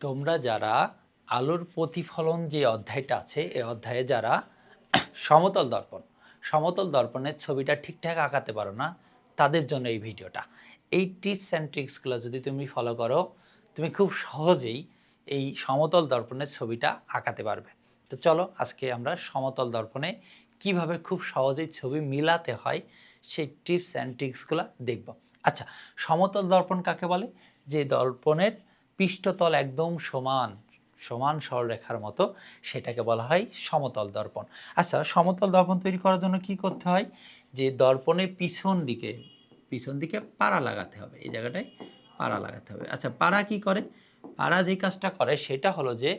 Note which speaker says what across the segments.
Speaker 1: তোমরা যারা আলোর প্রতিফলন যে অধ্যায়টা আছে এই অধ্যায়ে যারা সমতল দর্পণ, সমতল দর্পণের ছবিটা ঠিকঠাক আঁকাতে পারো না, তাদের জন্য এই ভিডিওটা। এই টিপস অ্যান্ড ট্রিক্সগুলো যদি তুমি ফলো করো, তুমি খুব সহজেই এই সমতল দর্পণের ছবিটা আঁকাতে পারবে। তো চলো, আজকে আমরা সমতল দর্পণে কীভাবে খুব সহজেই ছবি মিলাতে হয়, সেই টিপস অ্যান্ড ট্রিক্সগুলো দেখব। আচ্ছা সমতল দর্পণ কাকে বলে? যে দর্পণের পৃষ্ঠতল একদম সমান সমান সরলরেখার মতো সেটাকে বলা হয় সমতল দর্পণ। আচ্ছা সমতল দর্পণ তৈরি করার জন্য কি করতে হয়? যে দর্পণের পিছন দিকে পিছন দিকে পাড়া লাগাতে হবে, এই জায়গাটায় পাড়া লাগাতে হবে। আচ্ছা পাড়া কি করে? পাড়া যে কাজটা করে সেটা হলো যে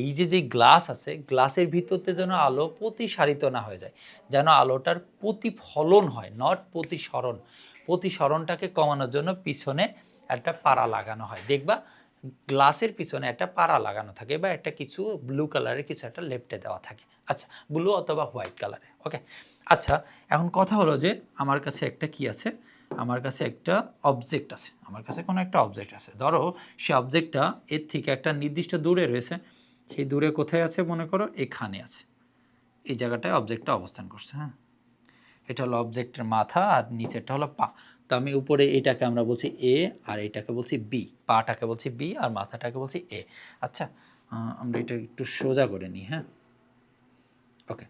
Speaker 1: এই যে যে গ্লাস আছে, গ্লাসের ভিতরতে যেন আলো প্রতিসারিত না হয়ে যায়, যেন আলোটার প্রতিফলন হয় নট প্রতিসরণ। প্রতিসরণটাকে কমানোর জন্য পিছনে একটা পাড়া লাগানো হয়। দেখবা গ্লাসের পিছনে একটা পাড়া লাগানো থাকে বা একটা কিছু ব্লু কালারের কিছু একটা লেফটে দেওয়া থাকে। আচ্ছা ব্লু অথবা হোয়াইট কালারে ওকে আচ্ছা এখন কথা হলো যে আমার কাছে একটা কি আছে? আমার কাছে একটা অবজেক্ট আছে। আমার কাছে কোনো একটা অবজেক্ট আছে। ধরো সে অবজেক্টটা এর থেকে একটা নির্দিষ্ট দূরে রয়েছে। সেই দূরে কোথায় আছে মনে করো? এখানে আছে। এই জায়গাটায় অবজেক্টটা অবস্থান করছে হ্যাঁ? এটা হলো অবজেক্টের মাথা আর নিচেরটা হলো পা। তো আমি উপরে এটাকে আমরা বলছি এ আর এটাকে বলছি বি পাটাকে বলছি বি আর মাথাটাকে বলছি এ আচ্ছা আমরা এটা একটু সোজা করে নিই হ্যাঁ? ওকে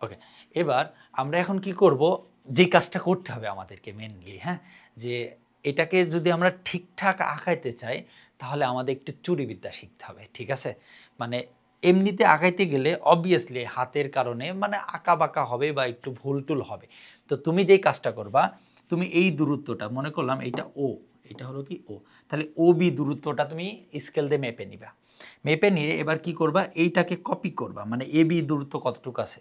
Speaker 1: ওকে এবার আমরা এখন কি করব? যে কাজটা করতে হবে আমাদেরকে মেনলি হ্যাঁ? যে এটাকে যদি আমরা ঠিকঠাক আঁকাইতে চাই, তাহলে আমাদের একটু চুরিবিদ্যা শিখতে হবে, ঠিক আছে? মানে এমনিতে আঁকাইতে গেলে অবভিয়াসলি হাতের কারণে মানে আঁকা বাঁকা হবে বা একটু ভুল টুল হবে। তো তুমি যেই কাজটা করবা, তুমি এই দূরত্বটা, মনে করলাম এইটা ও এটা হলো কি ও তাহলে ও বি দূরত্বটা তুমি স্কেল দিয়ে মেপে নিবা। মেপে নিয়ে এবার কি করবা, এইটাকে কপি করবা মানে এ বি দূরত্ব কতটুকু আছে।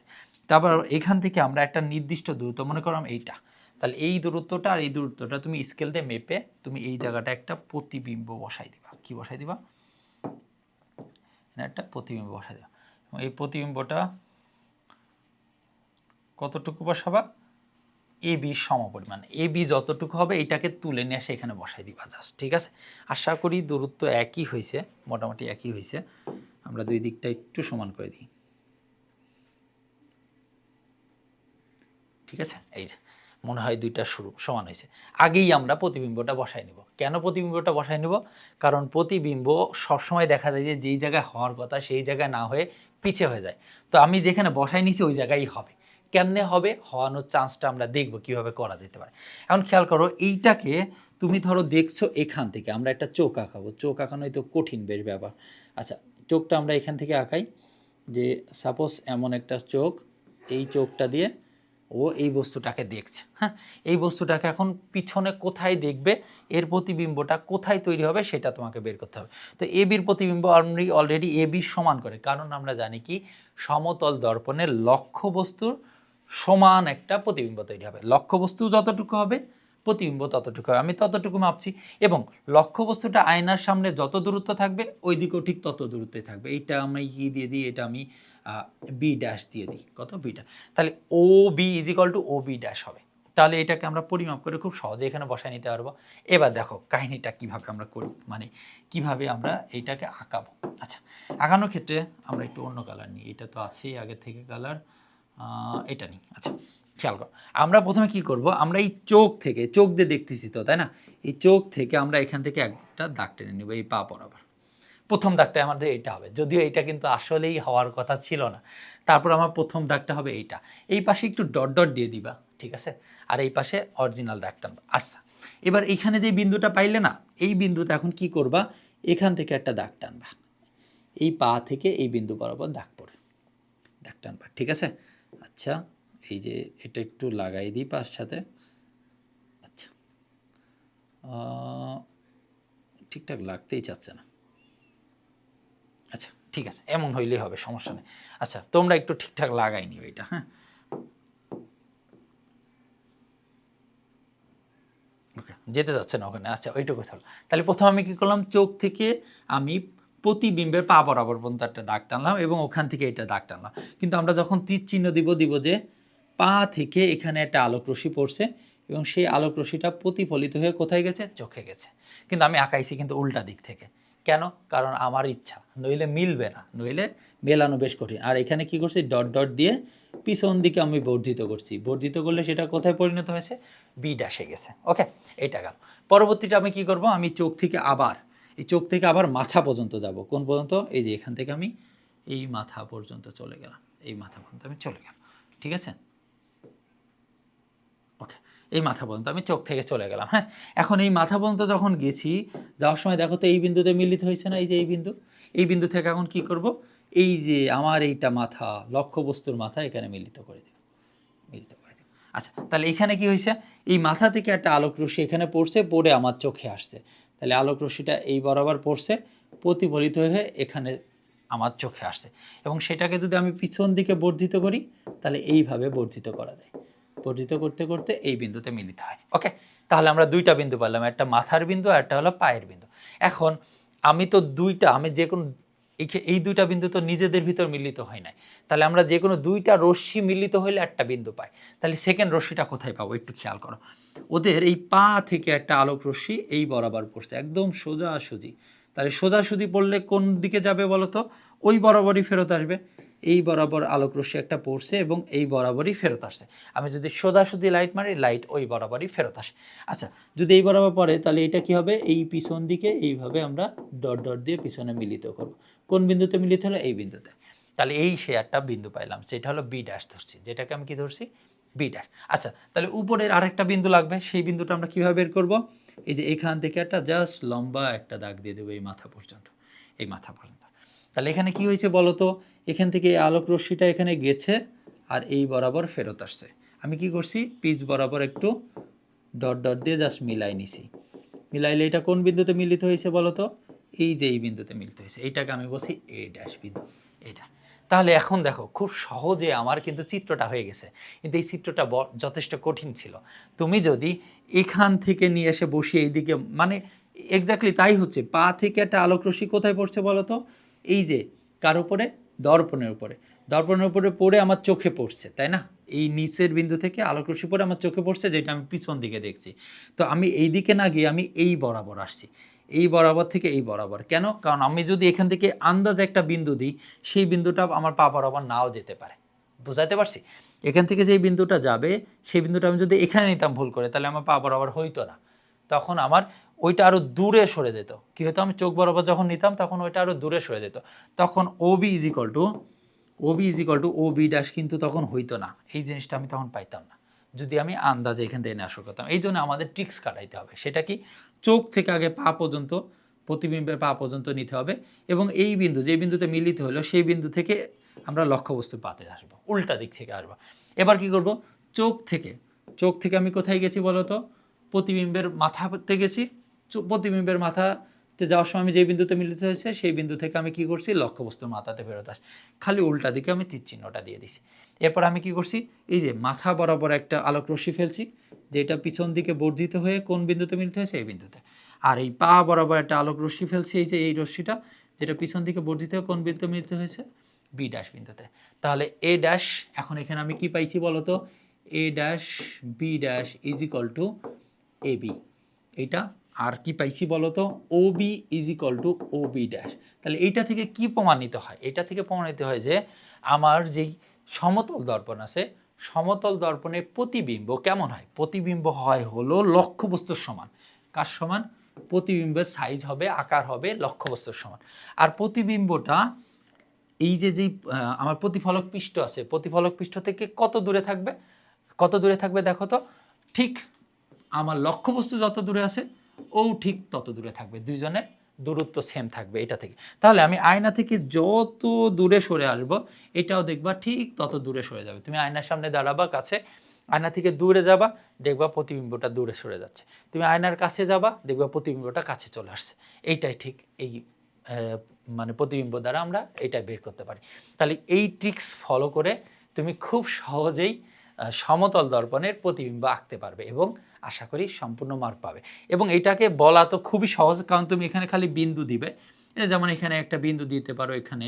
Speaker 1: তারপর এখান থেকে আমরা একটা নির্দিষ্ট দূরত্ব, মনে করলাম এইটা, তাহলে এই দূরত্বটা আর এই দূরত্বটা তুমি স্কেল দিয়ে মেপে তুমি এই জায়গাটা একটা প্রতিবিম্ব বসাই দিবা। কি বসাই দিবা? এখানে একটা প্রতিবিম্ব বসা দিবা এবং এই প্রতিবিম্বটা কতটুকু বসাবা? এ বি সমপরিমাণ। এ বি যতটুকু হবে এটাকে তুলে নিয়ে এসে এখানে বসাই দিবা জাস্ট ঠিক আছে? আশা করি দূরত্ব একই হয়েছে, মোটামুটি একই হয়েছে। আমরা দুই দিকটা একটু সমান করে দিই। ঠিক আছে? এই যে। মনে হয় দুইটা শুরু, সমান হয়েছে। আগেই আমরা প্রতিবিম্বটা বসাই নিব। কেন প্রতিবিম্বটা বসাই নিব? কারণ প্রতিবিম্ব সবসময় দেখা যায় যে, যেই জায়গায় হওয়ার কথা সেই জায়গায় না হয়ে পিছে হয়ে যায়। তো আমি যেখানে বসাই নিছি, ওই জায়গায় হবে। কেমনে হবে? হওয়ানোর চান্সটা আমরা দেখব কীভাবে করা যেতে পারে। এখন খেয়াল করো, এইটাকে তুমি ধরো দেখছ এখান থেকে, আমরা একটা চোখ আঁকাবো। চোখ আঁকানোই তো কঠিন বেশ ব্যাপার। আচ্ছা চোখটা আমরা এখান থেকে আঁকাই যে সাপোজ এমন একটা চোখ, এই চোখটা দিয়ে ও এই বস্তুটাকে দেখছে। হ্যাঁ এই বস্তুটাকে এখন পিছনে কোথায় দেখবে? এর প্রতিবিম্বটা কোথায় তৈরি হবে সেটা তোমাকে বের করতে হবে। তো এ বির প্রতিবিম্ব আমি অলরেডি এ বির সমান করে। কারণ আমরা জানি কি? সমতল দর্পণের লক্ষ্য বস্তুর সমান একটা প্রতিবিম্ব তৈরি হবে। লক্ষ্য বস্তু যতটুকু হবে প্রতিবিম্ব ততটুকু হবে আমি ততটুকু মাপছি এবং লক্ষ্য বস্তুটা আয়নার সামনে যত দূরত্ব থাকবে, ওই দিকেও ঠিক তত দূরত্বে থাকবে। এইটা আমি ই দিয়ে দিই? এটা আমি বি ড্যাশ দিয়ে দিই। কত? বিটা তাহলে O B is equal to O B dash হবে। তাহলে এটাকে আমরা পরিমাপ করে খুব সহজে এখানে বসায় নিতে পারব। এবার দেখো কাহিনীটা কীভাবে আমরা করি মানে কীভাবে আমরা এইটাকে আঁকাবো। আচ্ছা আঁকানোর ক্ষেত্রে আমরা একটু অন্য কালার নিই। এটা তো আছেই আগে থেকে কালার এটা নিই। আচ্ছা খেয়াল করো। আমরা প্রথমে কি করব? আমরা এই চোখ থেকে, চোখ দিয়ে দেখতেছি তো, তাই না? এই চোখ থেকে আমরা এখান থেকে একটা দাগ টেনে নেব, এই পা বরাবর। প্রথম দাগটা আমাদের এইটা হবে। যদিও এইটা কিন্তু আসলেই হওয়ার কথা ছিল না। তারপর আমার প্রথম দাগটা হবে এইটা। এই পাশে একটু ডট ডট দিয়ে দিবা, ঠিক আছে? আর এই পাশে অরিজিনাল দাগটা। আচ্ছা এবার এখানে যে বিন্দুটা পাইলে না, এই বিন্দুতে এখন কি করবা? এখান থেকে একটা দাগ টানবা। এই পা থেকে এই বিন্দু বরাবর দাগ পড়ে। দাগ টানবা, ঠিক আছে? আচ্ছা এই যে এটা একটু লাগাই দিই পাশ সাথে। আচ্ছা। ঠিকঠাক লাগতেই চাচ্ছে না। আচ্ছা ঠিক আছে, এমন হইলেই হবে, সমস্যা নেই। আচ্ছা তোমরা একটু ঠিকঠাক লাগাই নিও এটা হ্যাঁ? যেতে যাচ্ছে না ওখানে আচ্ছা ওইটুকু কথা হলো। তাহলে প্রথম আমি কি করলাম? চোখ থেকে আমি প্রতিবিম্বের পা বরাবর পর্যন্ত একটা দাগ টানলাম এবং ওখান থেকে এটা দাগ টানলাম। কিন্তু আমরা যখন তীর চিহ্ন দিব দিব যে পা থেকে এখানে একটা আলোক রশ্মি পড়ছে এবং সেই আলোক রশ্মিটা প্রতিফলিত হয়ে কোথায় গেছে? চোখে গেছে। কিন্তু আমি আঁকাইছি কিন্তু উল্টা দিক থেকে। কেন? কারণ আমার ইচ্ছা। নইলে মিলবে না। নইলে মেলানো বেশ কঠিন। আর এখানে কি করছি? ডট ডট দিয়ে পিছন দিকে আমি বর্ধিত করছি। বর্ধিত করলে সেটা কোথায় পরিণত হয়েছে? বি ড্যাশে গেছে। ওকে এটা গেল। পরবর্তীটা আমি কি করব? আমি চোখ থেকে আবার, এই চোখ থেকে আবার মাথা পর্যন্ত যাব। কোন পর্যন্ত? এই যে এখান থেকে আমি এই মাথা পর্যন্ত চলে গেলাম। এই মাথা পর্যন্ত আমি চলে গেলাম। ঠিক আছে? এই মাথা পর্যন্ত, আমি চোখ থেকে চলে গেলাম হ্যাঁ? এখন এই মাথা পর্যন্ত যখন গেছি, যাওয়ার সময় দেখো তো এই বিন্দুতে মিলিত হয়েছে না, এই যে এই বিন্দু? এই বিন্দু থেকে এখন কি করব? এই যে আমার এইটা মাথা, লক্ষ্যবস্তুর মাথা এখানে মিলিত করে দেব, মিলিত করে দেব। আচ্ছা তাহলে এখানে কি হয়েছে? এই মাথা থেকে একটা আলোক রশ্মি এখানে পড়ছে, পড়ে আমার চোখে আসছে। তাহলে আলোক রশ্মিটা এই বরাবর পড়ছে, প্রতিফলিত হয়ে এখানে আমার চোখে আসছে। এবং সেটাকে যদি আমি পিছন দিকে বর্ধিত করি, তাহলে এইভাবে বর্ধিত করা যায়। বর্ধিত করতে করতে এই বিন্দুতে মিলিত হয়। ওকে তাহলে আমরা দুইটা বিন্দু পেলাম একটা মাথার বিন্দু আর একটা হলো পায়ের বিন্দু। এখন আমি তো দুইটা, আমি যে কোনো এই- এই দুইটা বিন্দু তো নিজেদের ভিতর মিলিত হয় নাই। তাহলে আমরা যে কোনো দুইটা রশ্মি মিলিত হলে একটা বিন্দু পাই। তাহলে সেকেন্ড রশ্মিটা কোথায় পাবো একটু খেয়াল করো। ওদের এই পা থেকে একটা আলোক রশ্মি এই বরাবর পড়ছে, একদম সোজাসুজি। তাহলে সোজাসুজি পড়লে কোন দিকে যাবে বলো তো? ওই বরাবরই ফেরত আসবে। এই বরাবর আলোক রশ্মি একটা পড়ছে এবং এই বরাবরই ফেরত আসছে। আমি যদি সোজাসুজি লাইট মারি লাইট ওই বরাবরই ফেরত আসে। আচ্ছা যদি এই বরাবর পড়ে, তাহলে এটা কি হবে? এই পিছন দিকে এইভাবে আমরা ডট ডট দিয়ে পিছনে মিলিত করব। কোন বিন্দুতে মিলিত হলো? এই বিন্দুতে। তাহলে এই একটা বিন্দু পাইলাম। সেটা হলো বি ড্যাশ ধরছি। যেটাকে আমি কি ধরছি? বি ড্যাশ আচ্ছা তাহলে উপরের আরেকটা বিন্দু লাগবে। সেই বিন্দুটা আমরা কীভাবে বের করব? এই যে এখান থেকে একটা জাস্ট লম্বা একটা দাগ দিয়ে দেবো এই মাথা পর্যন্ত। এই মাথা পর্যন্ত। তাহলে এখানে কি হয়েছে বলো তো? এখান থেকে এই আলোক রশ্মিটা এখানে গেছে আর এই বরাবর ফেরত আসছে। আমি কি করছি? পিচ বরাবর একটু ডট ডট দিয়ে জাস্ট মিলাই নিছি। মিলাইলে এটা কোন বিন্দুতে মিলিত হয়েছে বলো তো এই যে এই বিন্দুতে মিলিত হয়েছে। এইটাকে আমি বলছি এ ড্যাশ বিন্দু। এটা। তাহলে এখন দেখো, খুব সহজে আমার কিন্তু চিত্রটা হয়ে গেছে। কিন্তু এই চিত্রটা যথেষ্ট কঠিন ছিল। তুমি যদি এখান থেকে নিয়ে এসে বসিয়ে এইদিকে মানে এক্স্যাক্টলি তাই হচ্ছে। পা থেকে একটা আলোক রশ্মি কোথায় পড়ছে বলো তো এই যে, কার উপরে? দর্পণের উপরে। দর্পণের উপরে পড়ে আমার চোখে পড়ছে, তাই না? এই নিচের বিন্দু থেকে আলোক রশ্মি পড়ে আমার চোখে পড়ছে, যেটা আমি পিছন দিকে দেখছি। তো আমি এই দিকে না গিয়ে আমি এই বরাবর আসছি। এই বরাবর থেকে এই বরাবর। কেন? কারণ আমি যদি এখান থেকে আন্দাজ একটা বিন্দু দিই, সেই বিন্দুটা আমার পা বরাবর নাও যেতে পারে। বুঝাতে পারছি? এখান থেকে যে বিন্দুটা যাবে, সেই বিন্দুটা আমি যদি এখানে নিতাম ভুল করে, তাহলে আমার পা বরাবর হইতো না। তখন আমার ওইটা আরও দূরে সরে যেত। কী হতো? আমি চোখ বরাবর যখন নিতাম, তখন ওইটা আরও দূরে সরে যেত। তখন OB is equal to O B is equal to O B dash কিন্তু তখন হইতো না। এই জিনিসটা আমি তখন পাইতাম না। যদি আমি আন্দাজে এখান থেকে আসা করতাম। এই জন্য আমাদের ট্রিক্স কাটাইতে হবে। সেটা কি? চোখ থেকে আগে পা পর্যন্ত, প্রতিবিম্বের পা পর্যন্ত নিতে হবে এবং এই বিন্দু, যে বিন্দুতে মিলিত হলো, সেই বিন্দু থেকে আমরা লক্ষ্যবস্তু পাতে আসব। উল্টা দিক থেকে আসব। এবার কি করব? চোখ থেকে। চোখ থেকে আমি কোথায় গেছি বলো তো প্রতিবিম্বের মাথাতে গেছি। প্রতিবিম্বের মাথাতে যাওয়ার সময় আমি যে বিন্দুতে মিলিত হয়েছে, সেই বিন্দু থেকে আমি কি করছি? লক্ষ্যবস্তুর মাথাতে ফেরত আসি খালি উল্টা দিকে আমি তীর চিহ্নটা দিয়ে দিছি। এরপর আমি কি করছি? এই যে মাথা বরাবর একটা আলোক রশ্মি ফেলছি, যেটা পিছন দিকে বর্ধিত হয়ে কোন বিন্দুতে মিলিত হয়েছে? এই বিন্দুতে। আর এই পা বরাবর একটা আলোক রশ্মি ফেলছি, এই যে এই রশ্মিটা, যেটা পিছন দিকে বর্ধিত হয়ে কোন বিন্দুতে মিলিত হয়েছে? বি ড্যাশ বিন্দুতে। তাহলে এ ড্যাশ এখন এখানে আমি কি পাইছি বলো তো A dash B dash is equal to A B এইটা আর কি পাইছি বলো তো O B is equal to O B dash তাহলে এইটা থেকে কি প্রমাণিত হয়? এটা থেকে প্রমাণিত হয় যে আমার যেই সমতল দর্পণ আছে, সমতল দর্পণের প্রতিবিম্ব কেমন হয়? প্রতিবিম্ব হয় হলো লক্ষ্যবস্তুর সমান। কার সমান? প্রতিবিম্বের সাইজ হবে, আকার হবে, লক্ষ্যবস্তুর সমান। আর প্রতিবিম্বটা এই যে যেই আমার প্রতিফলক পৃষ্ঠ আছে, প্রতিফলক পৃষ্ঠ থেকে কত দূরে থাকবে? কত দূরে থাকবে দেখো তো? ঠিক আমার লক্ষ্যবস্তু যত দূরে আছে ও ঠিক তত দূরে থাকবে দুইজনের দূরত্ব সেম থাকবে এটা থেকে। তাহলে আমি আয়না থেকে যত দূরে সরে আসব, এটাও দেখবা ঠিক তত দূরে সরে যাবে। তুমি আয়নার সামনে দাঁড়াবা কাছে, আয়না থেকে দূরে যাবা, দেখবা প্রতিবিম্বটা দূরে সরে যাচ্ছে। তুমি আয়নার কাছে যাবা, দেখবা প্রতিবিম্বটা কাছে চলে আসছে। এইটাই ঠিক এই মানে প্রতিবিম্ব দ্বারা আমরা এটা বের করতে পারি। তাহলে এই ট্রিক্স ফলো করে তুমি খুব সহজেই সমতল দর্পণের প্রতিবিম্ব আঁকতে পারবে এবং আশা করি সম্পূর্ণ মার্ক পাবে। এবং এটাকে বলা তো খুবই সহজ, কারণ তুমি এখানে খালি বিন্দু দিবে। যেমন এখানে একটা বিন্দু দিতে পারো, এখানে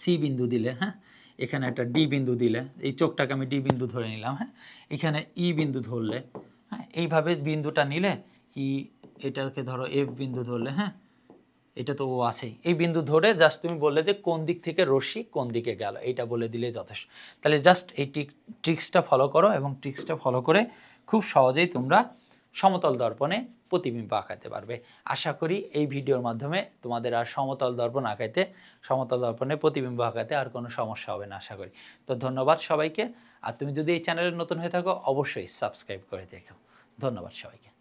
Speaker 1: সি বিন্দু দিলে হ্যাঁ? এখানে একটা ডি বিন্দু দিলে, এই চোখটাকে আমি ডি বিন্দু ধরে নিলাম হ্যাঁ? এখানে ই বিন্দু ধরলে হ্যাঁ? এইভাবে বিন্দুটা নিলে ই এটাকে ধরো এফ বিন্দু ধরলে হ্যাঁ? এটা তো ও আছেই। এই বিন্দু ধরে জাস্ট তুমি বললে যে কোন দিক থেকে রশ্মি কোন দিকে গেল, এইটা বলে দিলে যথেষ্ট। তাহলে জাস্ট এই টিক ট্রিক্সটা ফলো করো এবং ট্রিক্সটা ফলো করে খুব সহজেই তোমরা সমতল দর্পণে প্রতিবিম্ব আঁকাতে পারবে। আশা করি এই ভিডিওর মাধ্যমে তোমাদের আর সমতল দর্পণ আঁকাইতে, সমতল দর্পণে প্রতিবিম্ব আঁকাতে আর কোনো সমস্যা হবে না, আশা করি। তো ধন্যবাদ সবাইকে। আর তুমি যদি এই চ্যানেলে নতুন হয়ে থাকো, অবশ্যই সাবস্ক্রাইব করে দেখো। ধন্যবাদ সবাইকে।